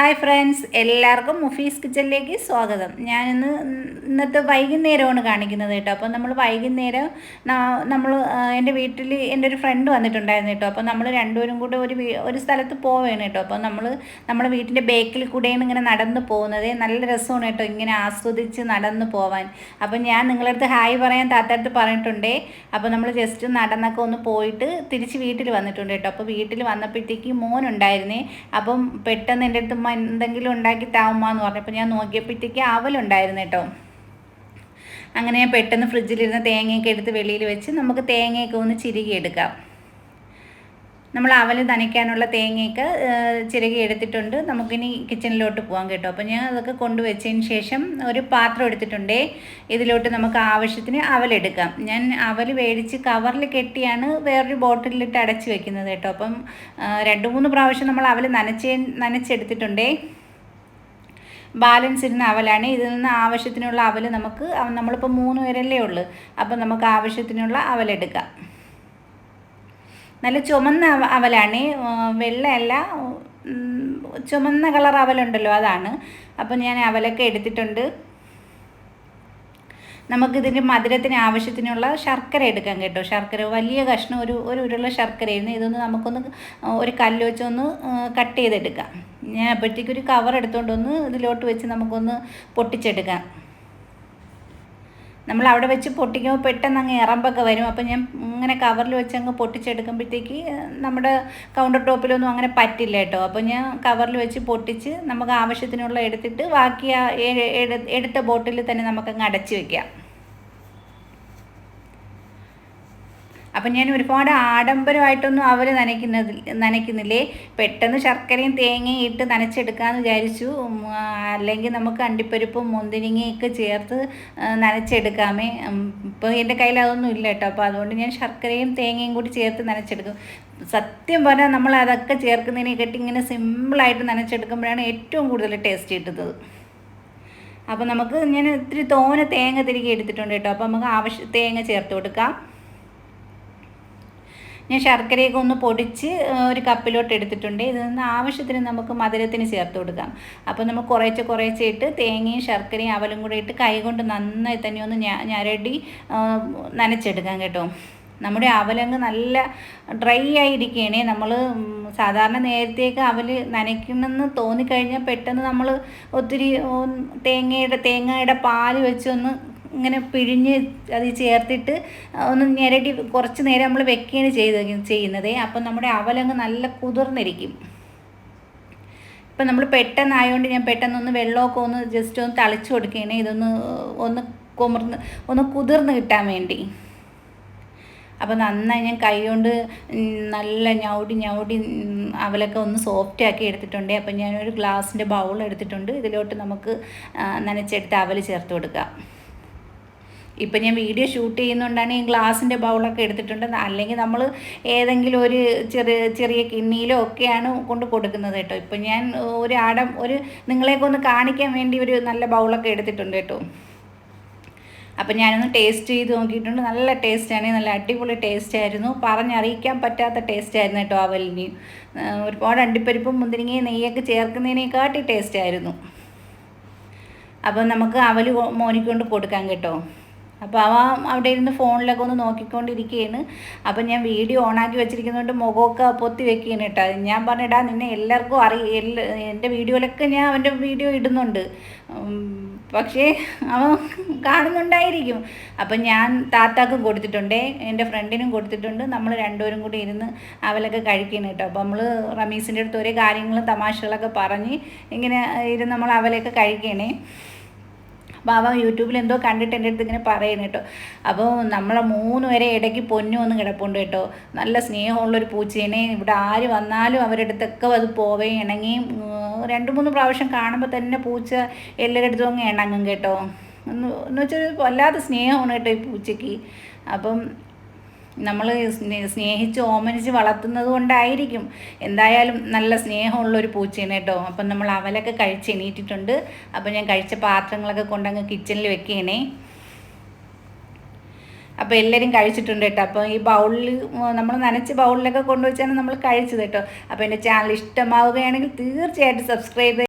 Hi friends എല്ലാവർക്കും മുഫീസ് കിച്ചണിലേക്ക് സ്വാഗതം. ഞാനിന്ന് ഇന്നത്തെ വൈകുന്നേരമാണ് കാണിക്കുന്നത് കേട്ടോ. അപ്പോൾ നമ്മൾ വൈകുന്നേരം നമ്മൾ എന്റെ വീട്ടിൽ എന്റെ ഒരു ഫ്രണ്ട് വന്നിട്ടുണ്ടായിരുന്നു കേട്ടോ. അപ്പോൾ നമ്മൾ രണ്ടുപേരും കൂടെ ഒരു ഒരു സ്ഥലത്ത് പോവുകയാണ് കേട്ടോ. അപ്പോൾ നമ്മൾ നമ്മുടെ വീട്ടിന്റെ ബേക്കിൽ കൂടെയാണ് ഇങ്ങനെ നടന്ന് പോകുന്നത്. നല്ല രസമാണ് കേട്ടോ ഇങ്ങനെ ആസ്വദിച്ച് നടന്ന് പോവാൻ. അപ്പോൾ ഞാൻ നിങ്ങളുടെ അടുത്ത് ഹായ് പറയാൻ താത്തടുത്ത് പറഞ്ഞിട്ടുണ്ടേ. അപ്പോൾ നമ്മൾ ജസ്റ്റ് നടന്നൊക്കെ ഒന്ന് പോയിട്ട് തിരിച്ച് വീട്ടിൽ വന്നിട്ടുണ്ട് കേട്ടോ. അപ്പോൾ വീട്ടിൽ വന്നപ്പോഴത്തേക്ക് മോനുണ്ടായിരുന്നേ അപ്പം പെട്ടെന്ന് എന്റെ അടുത്ത് എന്തെങ്കിലും ഉണ്ടാക്കി താവുമ്മ എന്ന് പറഞ്ഞപ്പോൾ ഞാൻ നോക്കിയപ്പോഴത്തേക്ക് അവലുണ്ടായിരുന്നു കേട്ടോ. അങ്ങനെ പെട്ടെന്ന് ഫ്രിഡ്ജിലിരുന്ന് തേങ്ങയൊക്കെ എടുത്ത് വെളിയിൽ വെച്ച് നമുക്ക് തേങ്ങയൊക്കെ ഒന്ന് ചിരുകി എടുക്കാം നമ്മൾ അവൽ നനയ്ക്കാനുള്ള തേങ്ങയൊക്കെ ചിരകി എടുത്തിട്ടുണ്ട്. നമുക്കിനി കിച്ചണിലോട്ട് പോകാം കേട്ടോ. അപ്പോൾ ഞാൻ അതൊക്കെ കൊണ്ടുവച്ചതിന് ശേഷം ഒരു പാത്രം എടുത്തിട്ടുണ്ടേ. ഇതിലോട്ട് നമുക്ക് ആവശ്യത്തിന് അവലെടുക്കാം ഞാൻ അവൽ മേടിച്ച് കവറിൽ കെട്ടിയാണ് വേറൊരു ബോട്ടിലിട്ട് അടച്ച് വെക്കുന്നത് കേട്ടോ. അപ്പം രണ്ട് മൂന്ന് പ്രാവശ്യം നമ്മൾ അവൽ നനച്ച് നനച്ചെടുത്തിട്ടുണ്ടേ. ബാലൻസ് ഇരുന്ന അവലാണ്. ഇതിൽ നിന്ന് ആവശ്യത്തിനുള്ള അവൽ നമുക്ക് നമ്മളിപ്പോൾ മൂന്ന് പേരല്ലേ ഉള്ളൂ. അപ്പം നമുക്ക് ആവശ്യത്തിനുള്ള അവലെടുക്കാം നല്ല ചുമന്ന അവലാണ്. വെള്ളയല്ല ചുമന്ന കളർ അവലുണ്ടല്ലോ അതാണ്. അപ്പം ഞാൻ അവലൊക്കെ എടുത്തിട്ടുണ്ട്. നമുക്കിതിന്റെ മധുരത്തിന് ആവശ്യത്തിനുള്ള ശർക്കര എടുക്കാം കേട്ടോ. ശർക്കര വലിയ കഷ്ണം ഒരു ഒരു ഉരുള ശർക്കരയായിരുന്നു. ഇതൊന്ന് നമുക്കൊന്ന് ഒരു കല്ല് വെച്ചൊന്ന് കട്ട് ചെയ്തെടുക്കാം. ഞാൻ അപ്പോഴത്തേക്കൊരു കവർ എടുത്തുകൊണ്ടൊന്ന് ഇതിലോട്ട് വെച്ച് നമുക്കൊന്ന് പൊട്ടിച്ചെടുക്കാം. നമ്മൾ അവിടെ വെച്ച് പൊട്ടിക്കുമ്പോൾ പെട്ടെന്ന് അങ്ങ് ഇറമ്പൊക്കെ വരും. അപ്പം ഞാൻ ഇങ്ങനെ കവറിൽ വെച്ച് അങ്ങ് പൊട്ടിച്ചെടുക്കുമ്പോഴത്തേക്ക് നമ്മുടെ കൗണ്ടർ ടോപ്പിലൊന്നും അങ്ങനെ പറ്റില്ല കേട്ടോ. അപ്പോൾ ഞാൻ കവറിൽ വെച്ച് പൊട്ടിച്ച് നമുക്ക് ആവശ്യത്തിനുള്ള എടുത്തിട്ട് ബാക്കി ആ എടുത്ത ബോട്ടിൽ തന്നെ നമുക്കങ്ങ് അടച്ച് വയ്ക്കാം അപ്പം ഞാൻ ഒരുപാട് ആഡംബരമായിട്ടൊന്നും അവർ നനയ്ക്കുന്നത് നനയ്ക്കുന്നില്ലേ? പെട്ടെന്ന് ശർക്കരയും തേങ്ങയും ഇട്ട് നനച്ചെടുക്കാമെന്ന് വിചാരിച്ചു. അല്ലെങ്കിൽ നമുക്ക് അണ്ടിപ്പരിപ്പും മുന്തിരിങ്ങയൊക്കെ ചേർത്ത് നനച്ചെടുക്കാമേ. ഇപ്പോൾ എന്റെ കയ്യിൽ അതൊന്നും ഇല്ല കേട്ടോ. അപ്പോൾ അതുകൊണ്ട് ഞാൻ ശർക്കരയും തേങ്ങയും കൂടി ചേർത്ത് നനച്ചെടുക്കും. സത്യം പറഞ്ഞാൽ നമ്മൾ അതൊക്കെ ചേർക്കുന്നതിനെക്കാട്ടി ഇങ്ങനെ സിമ്പിളായിട്ട് നനച്ചെടുക്കുമ്പോഴാണ് ഏറ്റവും കൂടുതൽ ടേസ്റ്റ് കിട്ടുന്നത്. അപ്പോൾ നമുക്ക് ഞാൻ ഇത്തിരി തോനെ തേങ്ങ തിരികെ എടുത്തിട്ടുണ്ട് കേട്ടോ. അപ്പോൾ നമുക്ക് ആവശ്യ തേങ്ങ ചേർത്ത് കൊടുക്കാം. ഞാൻ ശർക്കരയൊക്കെ ഒന്ന് പൊടിച്ച് ഒരു കപ്പിലോട്ട് എടുത്തിട്ടുണ്ട്. ഇതിൽ നിന്ന് ആവശ്യത്തിന് നമുക്ക് മധുരത്തിന് ചേർത്ത് കൊടുക്കാം. അപ്പോൾ നമ്മൾ കുറേച്ചെ കുറേച്ചെ ഇട്ട് തേങ്ങയും ശർക്കരയും അവലും കൂടെ ഇട്ട് കൈകൊണ്ട് നന്നായി തന്നെ ഒന്ന് ഞരടി നനച്ചെടുക്കാം കേട്ടോ. നമ്മുടെ അവലങ്ങ് നല്ല ഡ്രൈ ആയിരിക്കണേ. നമ്മൾ സാധാരണ നേരത്തേക്ക് അവൽ നനയ്ക്കണമെന്ന് തോന്നിക്കഴിഞ്ഞാൽ പെട്ടെന്ന് നമ്മൾ ഒത്തിരി തേങ്ങയുടെ തേങ്ങയുടെ പാൽ വെച്ചൊന്ന് ഇങ്ങനെ പിഴിഞ്ഞ് അത് ചേർത്തിട്ട് ഒന്ന് ഞെരടി കുറച്ച് നേരം നമ്മൾ വെക്കുകയാണ് ചെയ്ത് ചെയ്യുന്നത്. അപ്പം നമ്മുടെ അവലങ്ങ് നല്ല കുതിർന്നിരിക്കും. ഇപ്പം നമ്മൾ പെട്ടെന്നായതുകൊണ്ട് ഞാൻ പെട്ടെന്നൊന്ന് വെള്ളമൊക്കെ ഒന്ന് ജസ്റ്റ് ഒന്ന് തളിച്ചു കൊടുക്കുകയാണ്. ഇതൊന്ന് ഒന്ന് കുമർന്ന് ഒന്ന് കുതിർന്ന് കിട്ടാൻ വേണ്ടി. അപ്പോൾ നന്നായി ഞാൻ കൈ കൊണ്ട് നല്ല ഞൗടി ഞൗടി അവലൊക്കെ ഒന്ന് സോഫ്റ്റ് ആക്കി എടുത്തിട്ടുണ്ട്. അപ്പം ഞാനൊരു ഗ്ലാസിന്റെ ബൗൾ എടുത്തിട്ടുണ്ട്. ഇതിലോട്ട് നമുക്ക് നനച്ചെടുത്ത് അവൽ ചേർത്ത് കൊടുക്കാം. ഇപ്പം ഞാൻ വീഡിയോ ഷൂട്ട് ചെയ്യുന്നതുകൊണ്ടാണ് ഈ ഗ്ലാസിന്റെ ബൗളൊക്കെ എടുത്തിട്ടുണ്ട്. അല്ലെങ്കിൽ നമ്മൾ ഏതെങ്കിലും ഒരു ചെറിയ ചെറിയ കിണ്ണിയിലോ ഒക്കെയാണ് കൊണ്ട് കൊടുക്കുന്നത് കേട്ടോ. ഇപ്പം ഞാൻ ഒരു ആടം ഒരു നിങ്ങളെയൊക്കെ ഒന്ന് കാണിക്കാൻ വേണ്ടി ഒരു നല്ല ബൗളൊക്കെ എടുത്തിട്ടുണ്ട് കേട്ടോ. അപ്പം ഞാനൊന്ന് ടേസ്റ്റ് ചെയ്ത് നോക്കിയിട്ടുണ്ട്. നല്ല ടേസ്റ്റാണ് നല്ല അടിപൊളി ടേസ്റ്റ് ആയിരുന്നു. പറഞ്ഞറിയിക്കാൻ പറ്റാത്ത ടേസ്റ്റ് ആയിരുന്നു കേട്ടോ അവലിന്. ഒരുപാട് അണ്ടിപ്പരിപ്പും മുന്തിരിങ്ങയും നെയ്യൊക്കെ ചേർക്കുന്നതിനേക്കാട്ടി ടേസ്റ്റ് ആയിരുന്നു. അപ്പം നമുക്ക് അവൽ മോനിക്കൊണ്ട് കൊടുക്കാം കേട്ടോ. അപ്പോൾ അവ അവിടെ ഇരുന്ന് ഫോണിലൊക്കെ ഒന്ന് നോക്കിക്കൊണ്ടിരിക്കുകയാണ് അപ്പം ഞാൻ വീഡിയോ ഓണാക്കി വെച്ചിരിക്കുന്നതുകൊണ്ട് മുഖമൊക്കെ പൊത്തി വെക്കുകയാണ് കേട്ടോ. ഞാൻ പറഞ്ഞിടാ നിന്നെ എല്ലാവർക്കും അറി എല്ലാ എന്റെ വീഡിയോയിലൊക്കെ ഞാൻ അവന്റെ വീഡിയോ ഇടുന്നുണ്ട്. പക്ഷേ അവൻ കാണുന്നുണ്ടായിരിക്കും. അപ്പം ഞാൻ താത്താക്കും കൊടുത്തിട്ടുണ്ടേ എന്റെ ഫ്രണ്ടിനും കൊടുത്തിട്ടുണ്ട്. നമ്മൾ രണ്ടുപേരും കൂടി ഇരുന്ന് അവലൊക്കെ കഴിക്കണം കേട്ടോ. അപ്പോൾ നമ്മൾ റമീസിന്റെ അടുത്ത് ഒരേ കാര്യങ്ങളും തമാശകളൊക്കെ പറഞ്ഞ് ഇങ്ങനെ ഇരുന്ന് നമ്മൾ അവലൊക്കെ കഴിക്കണേ അവൻ യൂട്യൂബിൽ എന്തോ കണ്ടിട്ട് എന്റെ അടുത്ത് ഇങ്ങനെ പറയുന്നു കേട്ടോ. അപ്പോൾ നമ്മളെ മൂന്ന് വരെ ഇടയ്ക്ക് പൊന്നു ഒന്ന് കിടപ്പുണ്ട് കേട്ടോ. നല്ല സ്നേഹമുള്ളൊരു പൂച്ചേനെ. ഇവിടെ ആര് വന്നാലും അവരുടെ അടുത്തൊക്കെ അത് പോവേ ഇണങ്ങി. രണ്ട് മൂന്ന് പ്രാവശ്യം കാണുമ്പോൾ തന്നെ പൂച്ച എല്ലാവരുടെ അടുത്തും അങ്ങ് ഇണങ്ങും കേട്ടോ. എന്ന് വെച്ചാൽ വല്ലാത്ത സ്നേഹമാണ് കേട്ടോ ഈ പൂച്ചയ്ക്ക്. അപ്പം നമ്മൾ സ്നേഹിച്ച് ഓമനിച്ച് വളർത്തുന്നത് കൊണ്ടായിരിക്കും. എന്തായാലും നല്ല സ്നേഹമുള്ള ഒരു പൂച്ചയാണ് കേട്ടോ. അപ്പം നമ്മൾ അവലൊക്കെ കഴിച്ച് എണീറ്റിട്ടുണ്ട്. അപ്പം ഞാൻ കഴിച്ച പാത്രങ്ങളൊക്കെ കൊണ്ടങ്ങ് കിച്ചണിൽ വെക്കുകയാണേ അപ്പോൾ എല്ലാവരും കഴിച്ചിട്ടുണ്ട് കേട്ടോ. അപ്പോൾ ഈ ബൗളിൽ നമ്മൾ നനച്ച് ബൗളിലൊക്കെ കൊണ്ടുവച്ചാണ് നമ്മൾ കഴിച്ചത് കേട്ടോ. അപ്പോൾ എന്റെ ചാനൽ ഇഷ്ടമാവുകയാണെങ്കിൽ തീർച്ചയായിട്ടും സബ്സ്ക്രൈബ്